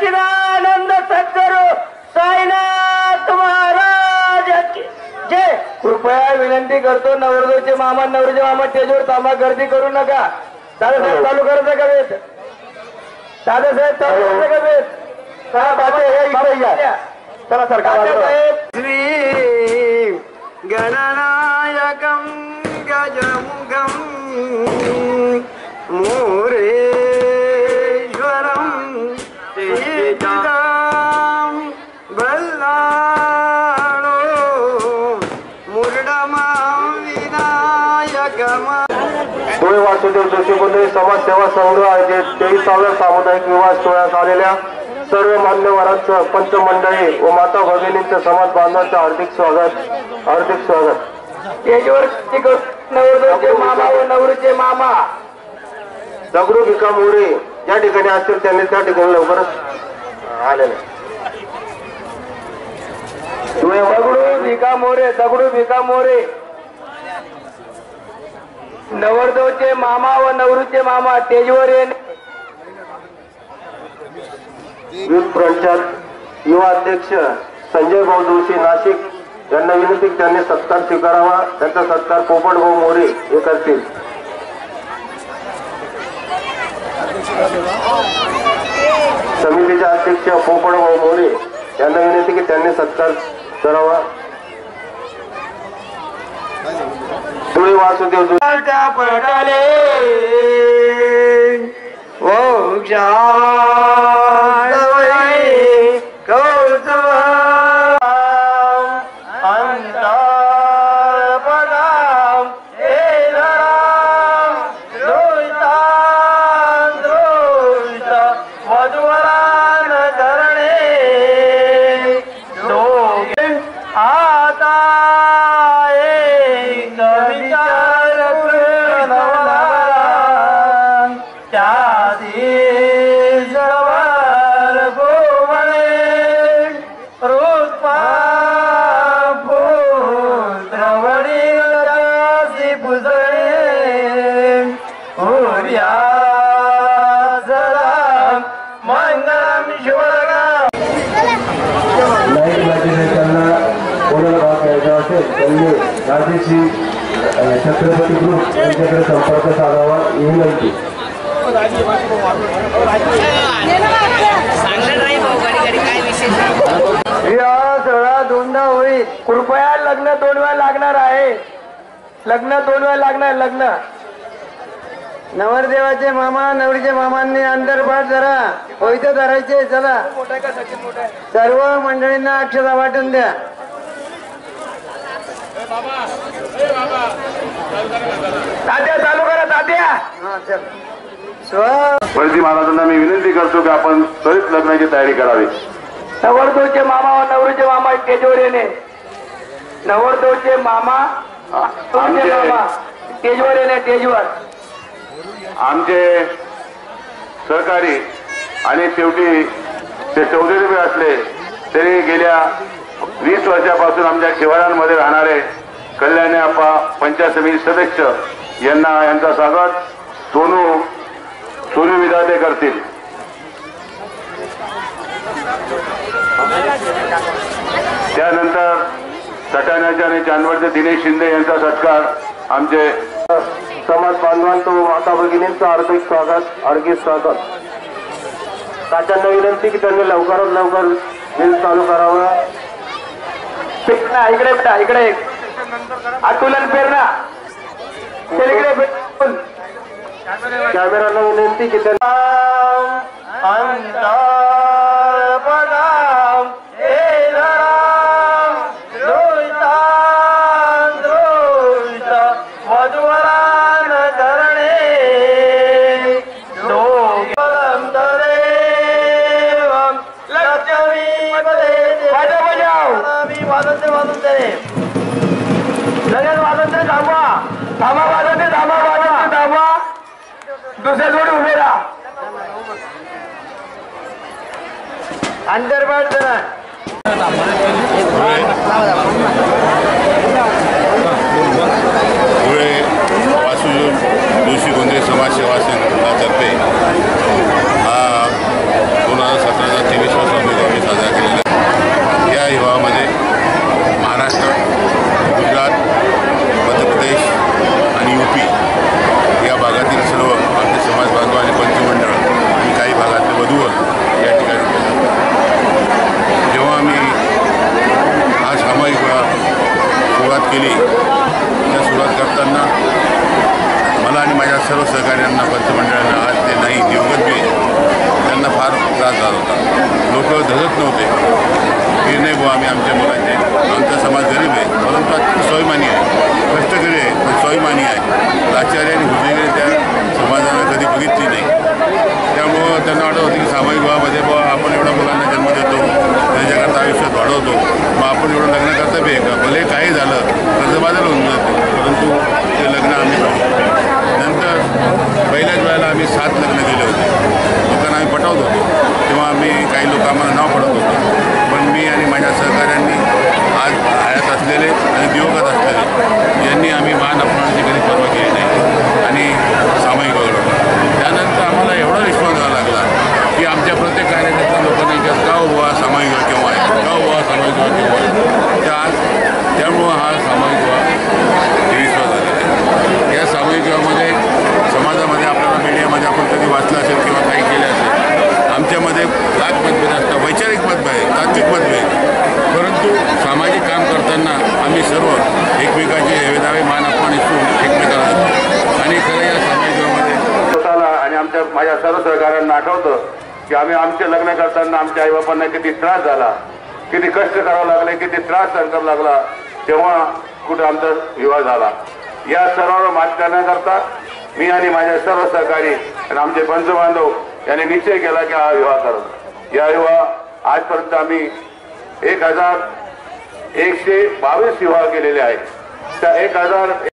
सचिदानंद सद्गुरु साईनाथ महाराज जय. कृपया विनंती करतो नवरदेवचे मामा नवरीचे मामा स्टेजवर थांबा गर्दी करू नका. दादासाहेब चालू करायचं का वेत दादासाहेब चालू करायचं का वेत चला सरकार श्री गणनायकं धुळे वासुदेव जोशी मंडळी समाज सेवा संघ आयोजित तेवीसाव्या सामुदायिक विवाह सोहळ्यास आलेल्या सर्व मान्यवरांचं पंच मंडळी व माता भगिनींचं समाज बांधवांचं हार्दिक स्वागत हार्दिक स्वागत. नवरदेवचे मामा व नवरीचे मामा. दगडू भिका मोरे ज्या ठिकाणी असतील त्यांनी त्या ठिकाणी लवकरच आलेले. दगडू भिका मोरे दगडू भिका मोरे. नवरदेवचे मामा व नवरूचे मामा तेजवर. येणे युथ युवा अध्यक्ष संजय भाऊ जोशी नाशिक यांना विनंती त्यांनी सत्कार स्वीकारावा. त्यांचा सत्कार पोपट भाऊ मोरे हे करतील. समितीचे अध्यक्ष पोपट भाऊ मोरे यांना विनंती की त्यांनी सत्कार करावा. धुळे वासुदेव जोशी त्या ओ जा. त्या दिवसावर गोवळे रुपा पुत्रवडील दासी पुजळे उर्या जरा मंगलम शिवगाम त्यांना कोणाला भाग घ्यायचा असेल त्यांनी राजेशी छत्रपती ग्रुप यांच्याकडे संपर्क साधावा ही विनंती दोनदा होईल. कृपया लग्न दोन वेळा लागणार आहे. लग्न दोन वेळा लागणार लग्न. नवरदेवाचे मामा नवरीचे मामांनी अंतरपाठ जरा होईत धरायचे चला. सर्व मंडळींना अक्षता वाटून द्या. तात्या चालू करा तात्या. हा चल. वरती महाराजांना मी विनंती करतो की आपण त्वरित लग्नाची तयारी करावी. नवरदेवचे मामा व नवरीचे मामा स्टेजवर येणे. नवरदेवचे मामा नवरीचे मामा स्टेजवर येणे स्टेजवर आमचे सहकारी आणि शेवटी ते चौधरी असले तरी गेल्या वीस वर्षापासून आमच्या शिवारांमध्ये राहणारे कल्याणी आप्पा पंचायत समिती सदस्य यांना यांचा स्वागत. सोनू सोनू विधाते करतील. त्यानंतर सटाण्याचे आणि चांदवडचे दिनेश शिंदे यांचा सत्कार आमचे समाज बांधवांचं व माता भगिनींचं हार्दिक स्वागत हार्दिक स्वागत. तात्यांना विनंती की त्यांनी लवकरात लवकर बिल चालू करावं. इकडे बेटा इकडे. एक. अतुलन पेरणा. चल इकडे. कॅमेराला विनंती की त्यांनी अंतर्भाट जरा. धुळे वासुदेव जोशी गोंधळे समाजसेवा संघटनातर्फे हा दोन सतराचा तेवीसवा स्वामी आम्ही साजरा केलेला आहे या विवाहामध्ये महाराष्ट्र गुजरात मध्य प्रदेश आणि यू पी या भागातील सर्व आमचे समाज बांधव आणि पंचमंडळ आणि काही भागातले वधूवर या ठिकाणी उपस्थित आहेत. जेव्हा आम्ही हा सामायिक विवाह सुरुवात केली त्या सुरुवात करताना मला आणि माझ्या सर्व सहकार्यांना पंचमंडळांना आज ते नाही दिवगत बी त्यांना फार त्रास झाला होता लोक नव्हते की नाही बुवा आम्ही आमच्या मुलांचे आमचा समाज गरीब आहे. परंतु अत्यंत स्वाभिमानी आहे. कष्टकरी आहे पण स्वाभिमानी आहे. लाचारी आणि हुजेगिरी त्या समाजाला कधी बघितली नाही. त्यामुळं त्यांना वाटत होतं की सामाजिक भावामध्ये बुवा आपण एवढ्या मुलांना जन्म देतो त्याच्याकरता आयुष्यात वाढवतो. मग आपण एवढं लग्न करता बी आहे का? भले काही झालं कर्जबाजार होऊन जाते. परंतु ते लग्न आम्ही करू नंतर पहिल्याच वेळेला आम्ही सात लग्न केले होते. लोकांना आम्ही पटवत होतो. आम्ही काही लोक आम्हाला नाव पडत होतो. पण मी आणि माझ्या सहकाऱ्यांनी आज हयात असलेले आणि दिवगत असलेले यांनी आम्ही मान अपमानाची कधी परवा केली नाही आणि सामायिक वगैरे त्यानंतर आम्हाला एवढा विश्वास व्हावा लागला की आमच्या प्रत्येक कार्यकर्त्या लोकांना विचार का बुवा सामायिक विवाह केव्हा आहे का बुवा सामायिक विवाह केव्हा आहे तर आज त्यामुळं हा सामायिक विवाह तेवीसवा झालेला आहे या सामूहिक विवाहामध्ये समाजामध्ये आपल्याला मीडियामध्ये आपण कधी वाचलं असेल किंवा काही केले असेल आमच्यामध्ये लाख मतभेद असतात वैचारिक मतभेद तात्विक मतभेद परंतु सामाजिक काम करताना आम्ही सर्व एकमेकाचे हेवेदावे मान अपमान इसून एकमेकाला देतो आणि खरं या सामाजिक विवाहामध्ये स्वतःला माझ्या माझ्या सर्व सहकाऱ्यांना आठवतं की आम्ही आमचे लग्न करताना आमच्या आईबापांना किती त्रास झाला किती कष्ट करावं लागले किती त्रास सहन करावा लागला तेव्हा कुठं आमचा विवाह झाला. या सर्वांवर मात करण्याकरता मी आणि माझ्या सर्व सहकारी आणि आमचे पंचबांधव यांनी निश्चय केला की हा विवाह करत या विवाह आजपर्यंत आम्ही एक हजार एकशे बावीस विवाह केलेले आहेत. त्या एक हजार